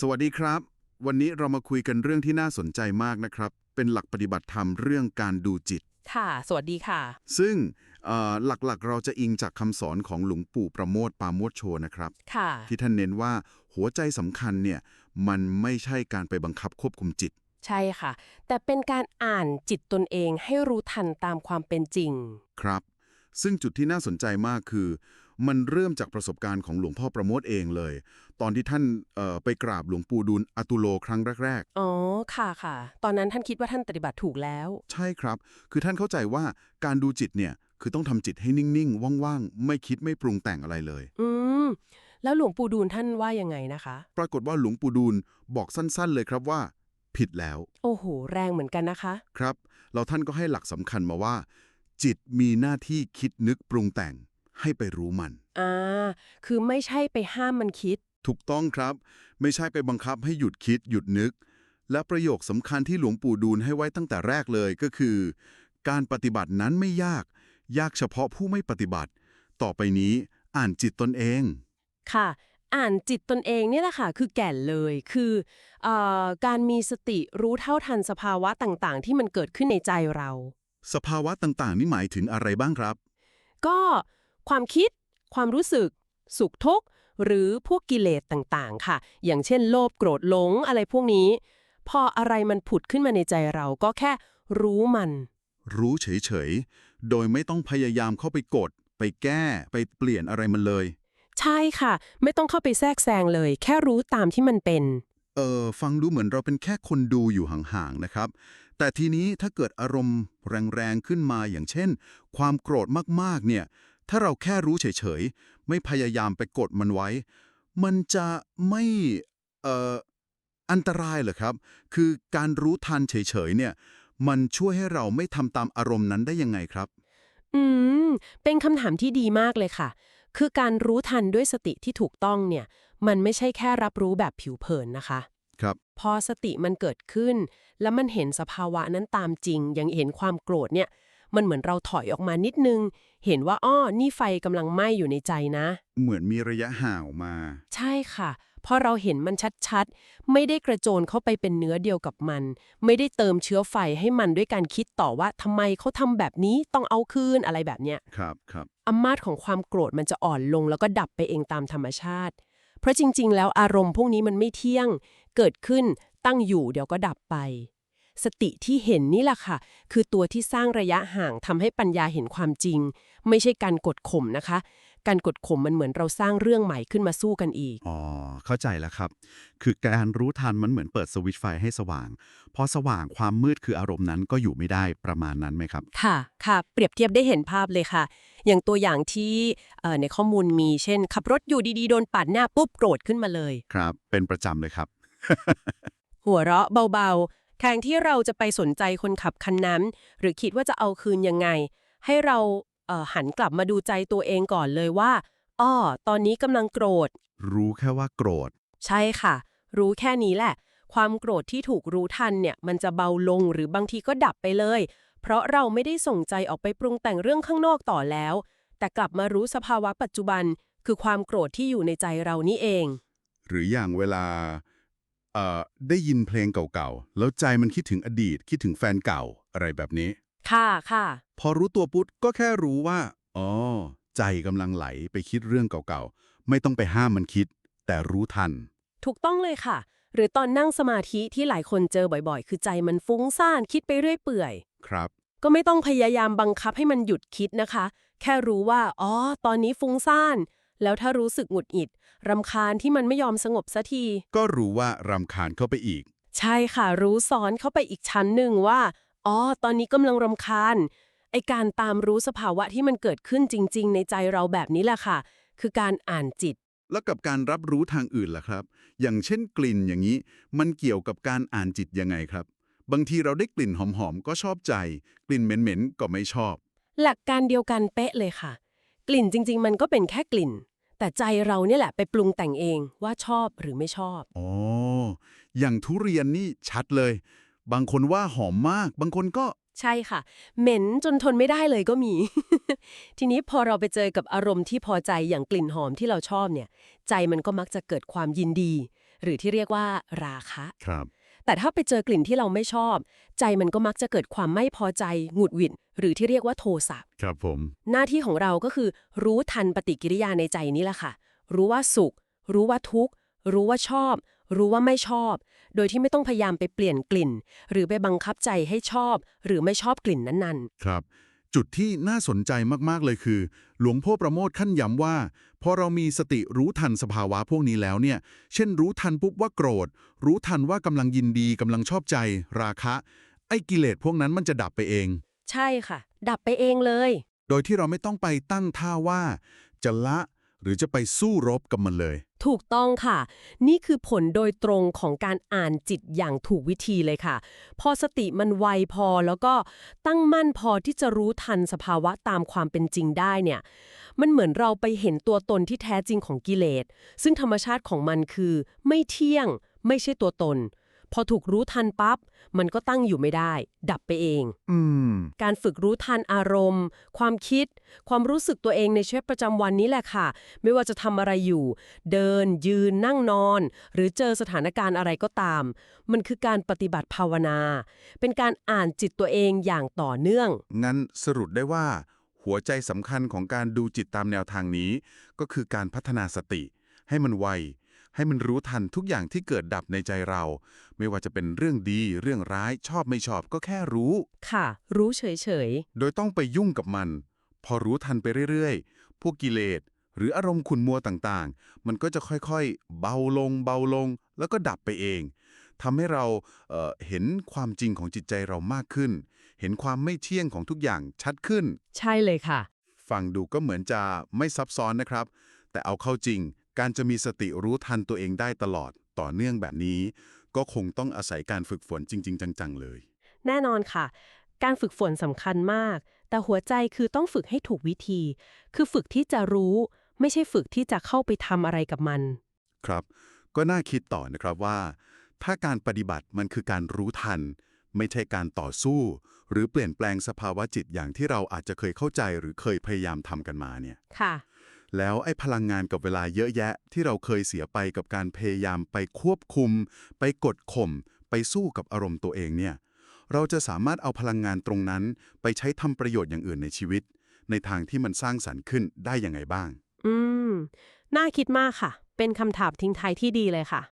สวัสดีครับ วันนี้เรามาคุยกันเรื่องที่น่าสนใจมากนะครับ เป็นหลักปฏิบัติธรรมเรื่องการดูจิต ค่ะ สวัสดีค่ะ ซึ่งเอ่อหลักๆ เราจะอิงจากคำสอนของหลวงปู่ประโมทปราโมทโชนะครับ ค่ะ ที่ท่านเน้นว่าหัวใจสำคัญเนี่ยมันไม่ใช่การไปบังคับควบคุมจิต ใช่ค่ะ แต่เป็นการอ่านจิตตนเองให้รู้ทันตามความเป็นจริง ครับ ซึ่งจุดที่น่าสนใจมากคือ มันเริ่มจากประสบการณ์ของหลวงพ่อประโมทเองเลย ตอนที่ท่านเอ่อไปกราบหลวงปู่ดูลอตุโลครั้งแรกอ๋อ ค่ะค่ะ ตอนนั้นท่านคิดว่าท่านปฏิบัติถูกแล้วๆใช่ครับ คือท่านเข้าใจว่าการดูจิตเนี่ย คือต้องทำจิตให้นิ่งๆ ว่างๆ ไม่คิดไม่ปรุงแต่งอะไรเลย อืม แล้วหลวงปู่ดูลท่านว่ายังไงนะคะ ปรากฏว่าหลวงปู่ดูลบอกสั้นๆ เลยครับว่า ผิดแล้ว โอ้โห แรงเหมือนกันนะคะ ครับแล้วท่านก็ให้หลักสำคัญมาว่า จิตมีหน้าที่คิดนึกปรุงแต่ง ให้ไปรู้มัน อ่า คือไม่ใช่ไปห้ามมันคิด ถูกต้องครับ ไม่ใช่ไปบังคับให้หยุดคิดหยุดนึก และประโยคสำคัญที่หลวงปู่ดูลให้ไว้ตั้งแต่แรกเลยก็คือ การปฏิบัตินั้นไม่ยาก ยากเฉพาะผู้ไม่ปฏิบัติ ต่อไปนี้อ่านจิตตนเอง ค่ะ อ่านจิตตนเองเนี่ยแหละค่ะ คือแก่นเลย คือเอ่อการมีสติรู้เท่าทันสภาวะต่างๆ ที่มันเกิดขึ้นในใจเรา สภาวะต่างๆ นี่หมายถึงอะไรบ้างครับ ก็ ความคิด ความรู้สึก สุขทุกข์หรือพวกกิเลสต่างๆ ค่ะ อย่างเช่น โลภโกรธหลงอะไรพวกนี้ พออะไรมันผุดขึ้นมาในใจเราก็แค่รู้มัน รู้เฉยๆ โดยไม่ต้องพยายามเข้าไปกด ไปแก้ ไปเปลี่ยนอะไรมันเลย ใช่ค่ะ ไม่ต้องเข้าไปแทรกแซงเลย แค่รู้ตามที่มันเป็น เออฟังดูเหมือนเราเป็นแค่คนดูอยู่ห่างๆ นะครับ แต่ทีนี้ถ้าเกิดอารมณ์แรงๆ ขึ้นมาอย่างเช่น ความโกรธมากๆ เนี่ย ถ้าเราแค่รู้เฉยๆ ไม่พยายามไปกดมันไว้ มันจะไม่เอ่ออันตรายเหรอครับ คือการรู้ทันเฉยๆเนี่ย มันช่วยให้เราไม่ทำตามอารมณ์นั้นได้ยังไงครับ อืม เป็นคำถามที่ดีมากเลยค่ะ คือการรู้ทันด้วยสติที่ถูกต้องเนี่ย มันไม่ใช่แค่รับรู้แบบผิวเผินนะคะ ครับ พอสติมันเกิดขึ้น แล้วมันเห็นสภาวะนั้นตามจริงยังเห็นความโกรธเนี่ย มันเหมือนเราถอยออกมานิดนึง เห็นว่าอ้อนี่ไฟกำลังไหม้อยู่ในใจนะ เหมือนมีระยะห่างออกมา ใช่ค่ะพอเราเห็นมันชัดๆ ไม่ได้กระโจนเข้าไปเป็นเนื้อเดียวกับมัน ไม่ได้เติมเชื้อไฟให้มันด้วยการคิดต่อว่าทำไมเขาทำแบบนี้ต้องเอาคืนอะไรแบบเนี้ยครับครับอำนาจของความโกรธมันจะอ่อนลงแล้วก็ดับไปเองตามธรรมชาติ เพราะจริง ๆ แล้วอารมณ์พวกนี้มันไม่เที่ยง เกิดขึ้นตั้งอยู่เดี๋ยวก็ดับไป สติที่เห็นนี่แหละค่ะ คือตัวที่สร้างระยะห่างทำให้ปัญญาเห็นความจริง ไม่ใช่การกดข่มนะคะ การกดข่มมันเหมือนเราสร้างเรื่องใหม่ขึ้นมาสู้กันอีก อ๋อ เข้าใจแล้วครับ คือการรู้ทันมันเหมือนเปิดสวิตช์ไฟให้สว่าง พอสว่างความมืดคืออารมณ์นั้นก็อยู่ไม่ได้ประมาณนั้นไหมครับ ค่ะ ค่ะ เปรียบเทียบได้เห็นภาพเลยค่ะ อย่างตัวอย่างที่เอ่อในข้อมูลมี เช่น ขับรถอยู่ดีๆ โดนปาดหน้าปุ๊บโกรธขึ้นมาเลย ครับ เป็นประจำเลยครับ หัวเราะเบาๆ แทนที่เราจะไปสนใจคนขับคันนั้น หรือคิดว่าจะเอาคืนยังไง ให้เราเอ่อหันกลับมาดูใจตัวเองก่อนเลยว่าอ้อตอนนี้กำลังโกรธ รู้แค่ว่าโกรธ ใช่ค่ะ รู้แค่นี้แหละ ความโกรธที่ถูกรู้ทันเนี่ยมันจะเบาลงหรือบางทีก็ดับไปเลย เพราะเราไม่ได้ส่งใจออกไปปรุงแต่งเรื่องข้างนอกต่อแล้ว แต่กลับมารู้สภาวะปัจจุบัน คือความโกรธที่อยู่ในใจเรานี่เอง หรืออย่างเวลา เอ่อได้ยินเพลงเก่าๆ แล้วใจมันคิดถึงอดีตคิดถึงแฟนเก่าอะไรแบบนี้ ค่ะค่ะ พอรู้ตัวปุ๊บก็แค่รู้ว่า อ๋อ ใจกำลังไหลไปคิดเรื่องเก่าๆ ไม่ต้องไปห้ามมันคิด แต่รู้ทัน ถูกต้องเลยค่ะ หรือตอนนั่งสมาธิที่หลายคนเจอบ่อยๆ คือใจมันฟุ้งซ่านคิดไปเรื่อยเปื่อย ครับ ก็ไม่ต้องพยายามบังคับให้มันหยุดคิดนะคะ แค่รู้ว่า อ๋อ ตอนนี้ฟุ้งซ่าน แล้วถ้ารู้สึกหงุดหงิดรำคาญที่มันไม่ยอมสงบสักที ก็รู้ว่ารำคาญเข้าไปอีก ใช่ค่ะ รู้ซ้อนเข้าไปอีกชั้นหนึ่งว่า อ๋อ ตอนนี้กำลังรำคาญ ไอการตามรู้สภาวะที่มันเกิดขึ้นจริง ๆ ในใจเราแบบนี้แหละค่ะ คือการอ่านจิต แล้วกับการรับรู้ทางอื่นล่ะครับ อย่างเช่นกลิ่นอย่างนี้ มันเกี่ยวกับการอ่านจิตยังไงครับ บางทีเราได้กลิ่นหอมๆก็ชอบใจ กลิ่นเหม็นๆก็ไม่ชอบ หลักการเดียวกันเป๊ะเลยค่ะ กลิ่นจริง ๆ มันก็เป็นแค่กลิ่น แต่ใจเราเนี่ยแหละไปปรุงแต่งเองว่าชอบหรือไม่ชอบ อ๋อ อย่างทุเรียนนี่ชัดเลย บางคนว่าหอมมาก บางคนก็ใช่ค่ะ เหม็นจนทนไม่ได้เลยก็มี ทีนี้พอเราไปเจอกับอารมณ์ที่พอใจอย่างกลิ่นหอมที่เราชอบเนี่ย ใจมันก็มักจะเกิดความยินดี หรือที่เรียกว่าราคะ ครับ แต่ถ้าไปเจอกลิ่นที่เราไม่ชอบ ใจมันก็มักจะเกิดความไม่พอใจหงุดหวิดหรือที่เรียกว่าโทสะครับผม หน้าที่ของเราก็คือ รู้ทันปฏิกิริยาในใจนี้แหละค่ะ รู้ว่าสุข รู้ว่าทุกข์ รู้ว่าชอบ รู้ว่าไม่ชอบ โดยที่ไม่ต้องพยายามไปเปลี่ยนกลิ่น หรือไปบังคับใจให้ชอบ หรือไม่ชอบกลิ่นนั้นครับ จุดที่น่าสนใจมาก ๆ เลยคือ หลวงพ่อประโมทขั้นย้ำว่า พอเรามีสติรู้ทันสภาวะพวกนี้แล้วเนี่ย เช่นรู้ทันปุ๊บว่าโกรธ รู้ทันว่ากำลังยินดีกำลังชอบใจ ราคะ ไอ้กิเลสพวกนั้นมันจะดับไปเองๆใช่ค่ะ ดับไปเองเลย โดยที่เราไม่ต้องไปตั้งท่าว่า จะละหรือจะไปสู้รบกับมันเลย ถูกต้องค่ะ นี่คือผลโดยตรงของการอ่านจิตอย่างถูกวิธีเลยค่ะ พอสติมันไวพอแล้วก็ตั้งมั่นพอที่จะรู้ทันสภาวะตามความเป็นจริงได้เนี่ย มันเหมือนเราไปเห็นตัวตนที่แท้จริงของกิเลส ซึ่งธรรมชาติของมันคือ ไม่เที่ยง ไม่ใช่ตัวตน พอถูกรู้ทันปั๊บมันก็ตั้งอยู่ไม่ได้ ดับไปเอง อืม การฝึกรู้ทันอารมณ์ ความคิด ความรู้สึกตัวเองในชีวิตประจำวันนี้แหละค่ะ ไม่ว่าจะทำอะไรอยู่ เดิน ยืน นั่งนอน หรือเจอสถานการณ์อะไรก็ตาม มันคือการปฏิบัติภาวนา เป็นการอ่านจิตตัวเองอย่างต่อเนื่อง งั้นสรุปได้ว่า หัวใจสำคัญของการดูจิตตามแนวทางนี้ ก็คือการพัฒนาสติ ให้มันไว ให้มันรู้ทันทุกอย่างที่เกิดดับในใจเรา ไม่ว่าจะเป็นเรื่องดีเรื่องร้ายชอบไม่ชอบก็แค่รู้ ค่ะ รู้เฉยโดยต้องไปยุ่งกับมัน พอรู้ทันไปเรื่อยๆ พวกกิเลสหรืออารมณ์ขุนมัวต่างๆ มันก็จะค่อยๆ เบาลงเบาลง แล้วก็ดับไปเองทำให้เราเอ่อเห็นความจริงของจิตใจเรามากขึ้น เห็นความไม่เที่ยงของทุกอย่างชัดขึ้น ๆ ใช่เลยค่ะ ฟังดูก็เหมือนจะไม่ซับซ้อนนะครับ แต่เอาเข้าจริง การจะมีสติรู้ทันตัวเองได้ตลอดต่อเนื่องแบบนี้ ก็คงต้องอาศัยการฝึกฝนจริง ๆ จัง ๆ เลย แน่นอนค่ะ การฝึกฝนสำคัญมาก แต่หัวใจคือต้องฝึกให้ถูกวิธี คือฝึกที่จะรู้ ไม่ใช่ฝึกที่จะเข้าไปทำอะไรกับมัน ครับ ก็น่าคิดต่อนะครับว่า ถ้าการปฏิบัติมันคือการรู้ทัน ไม่ใช่การต่อสู้ หรือเปลี่ยนแปลงสภาวะจิตอย่างที่เราอาจจะเคยเข้าใจหรือเคยพยายามทำกันมาเนี่ยค่ะ แล้วไอ้พลังงานกับเวลาเยอะแยะ ที่เราเคยเสียไปกับการพยายามไปควบคุม ไปกดข่ม ไปสู้กับอารมณ์ตัวเองเนี่ยเราจะสามารถเอาพลังงานตรงนั้น ไปใช้ทำประโยชน์อย่างอื่นในชีวิต ในทางที่มันสร้างสรรค์ขึ้นได้ยังไงบ้าง อืม น่าคิดมากค่ะ เป็นคำถามทิ้งท้ายที่ดีเลยค่ะ